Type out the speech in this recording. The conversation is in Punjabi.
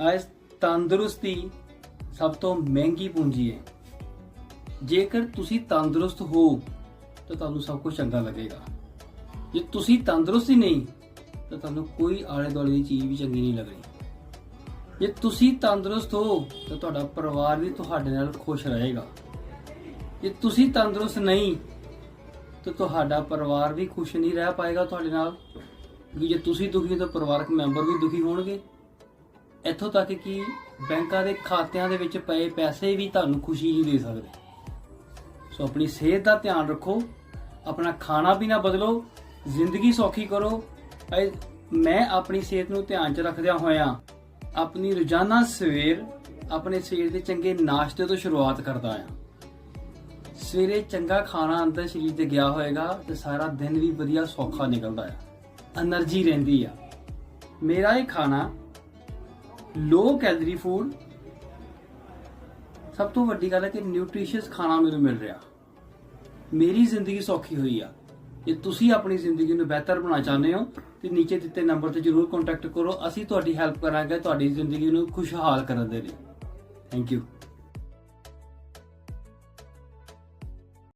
ਅੱਜ ਤੰਦਰੁਸਤੀ ਸਭ ਤੋਂ ਮਹਿੰਗੀ ਪੂੰਜੀ ਹੈ। ਜੇਕਰ ਤੁਸੀਂ ਤੰਦਰੁਸਤ ਹੋ, ਤਾਂ ਤੁਹਾਨੂੰ ਸਭ ਕੁਝ ਚੰਗਾ ਲੱਗੇਗਾ। ਜੇ ਤੁਸੀਂ ਤੰਦਰੁਸਤ ਹੀ ਨਹੀਂ, ਤਾਂ ਤੁਹਾਨੂੰ ਕੋਈ ਆਲੇ ਦੁਆਲੇ ਦੀ ਚੀਜ਼ ਵੀ ਚੰਗੀ ਨਹੀਂ ਲੱਗਣੀ ਜੇ ਤੁਸੀਂ ਤੰਦਰੁਸਤ ਹੋ, ਤਾਂ ਤੁਹਾਡਾ ਪਰਿਵਾਰ ਵੀ ਤੁਹਾਡੇ ਨਾਲ ਖੁਸ਼ ਰਹੇਗਾ। ਜੇ ਤੁਸੀਂ ਤੰਦਰੁਸਤ ਨਹੀਂ, ਤਾਂ ਤੁਹਾਡਾ ਪਰਿਵਾਰ ਵੀ ਖੁਸ਼ ਨਹੀਂ ਰਹਿ ਪਾਏਗਾ ਤੁਹਾਡੇ ਨਾਲ। ਕਿਉਂਕਿ ਜੇ ਤੁਸੀਂ ਦੁਖੀ ਹੋ, ਤਾਂ ਪਰਿਵਾਰਕ ਮੈਂਬਰ ਵੀ ਦੁਖੀ ਹੋਣਗੇ। ਇੱਥੋਂ ਤੱਕ ਕਿ ਬੈਂਕਾਂ ਦੇ ਖਾਤਿਆਂ ਦੇ ਵਿੱਚ ਪਏ ਪੈਸੇ ਵੀ ਤੁਹਾਨੂੰ ਖੁਸ਼ੀ ਨਹੀਂ ਦੇ ਸਕਦੇ। ਸੋ ਆਪਣੀ ਸਿਹਤ ਦਾ ਧਿਆਨ ਰੱਖੋ, ਆਪਣਾ ਖਾਣਾ ਪੀਣਾ ਬਦਲੋ, ਜ਼ਿੰਦਗੀ ਸੌਖੀ ਕਰੋ। ਮੈਂ ਆਪਣੀ ਸਿਹਤ ਨੂੰ ਧਿਆਨ 'ਚ ਰੱਖਦਿਆਂ ਹੋਇਆਂ ਆਪਣੀ ਰੋਜ਼ਾਨਾ ਸਵੇਰ ਆਪਣੇ ਸਰੀਰ ਦੇ ਚੰਗੇ ਨਾਸ਼ਤੇ ਤੋਂ ਸ਼ੁਰੂਆਤ ਕਰਦਾ ਹਾਂ। ਸਵੇਰੇ ਚੰਗਾ ਖਾਣਾ ਅੰਦਰ ਸਰੀਰ ਤੇ ਗਿਆ ਹੋਏਗਾ ਤੇ ਸਾਰਾ ਦਿਨ ਵੀ ਵਧੀਆ ਸੌਖਾ ਨਿਕਲਦਾ ਆ એનર્ਜੀ ਰਹਿੰਦੀ ਆ। ਮੇਰਾ ਇਹ ਖਾਣਾ ਲੋ ਕੈਲਰੀ ਫੂਡ ਸਭ ਤੋਂ ਵੱਡੀ ਗੱਲ ਹੈ ਕਿ ਨਿਊਟ੍ਰੀਸ਼ੀਅਸ ਖਾਣਾ ਮੈਨੂੰ ਮਿਲ ਰਿਹਾ। ਮੇਰੀ ਜ਼ਿੰਦਗੀ ਸੌਖੀ ਹੋਈ ਆ। ਜੇ ਤੁਸੀਂ ਆਪਣੀ ਜ਼ਿੰਦਗੀ ਨੂੰ ਬਿਹਤਰ ਬਣਾਉਣਾ ਚਾਹੁੰਦੇ ਹੋ, ਤੇ ਨੀਚੇ ਦਿੱਤੇ ਨੰਬਰ ਤੇ ਜਰੂਰ ਕੰਟੈਕਟ ਕਰੋ। ਅਸੀਂ ਤੁਹਾਡੀ ਹੈਲਪ ਕਰਾਂਗੇ, ਤੁਹਾਡੀ ਜ਼ਿੰਦਗੀ ਨੂੰ ਖੁਸ਼ਹਾਲ ਕਰਨ ਦੇ ਲਈ। Thank you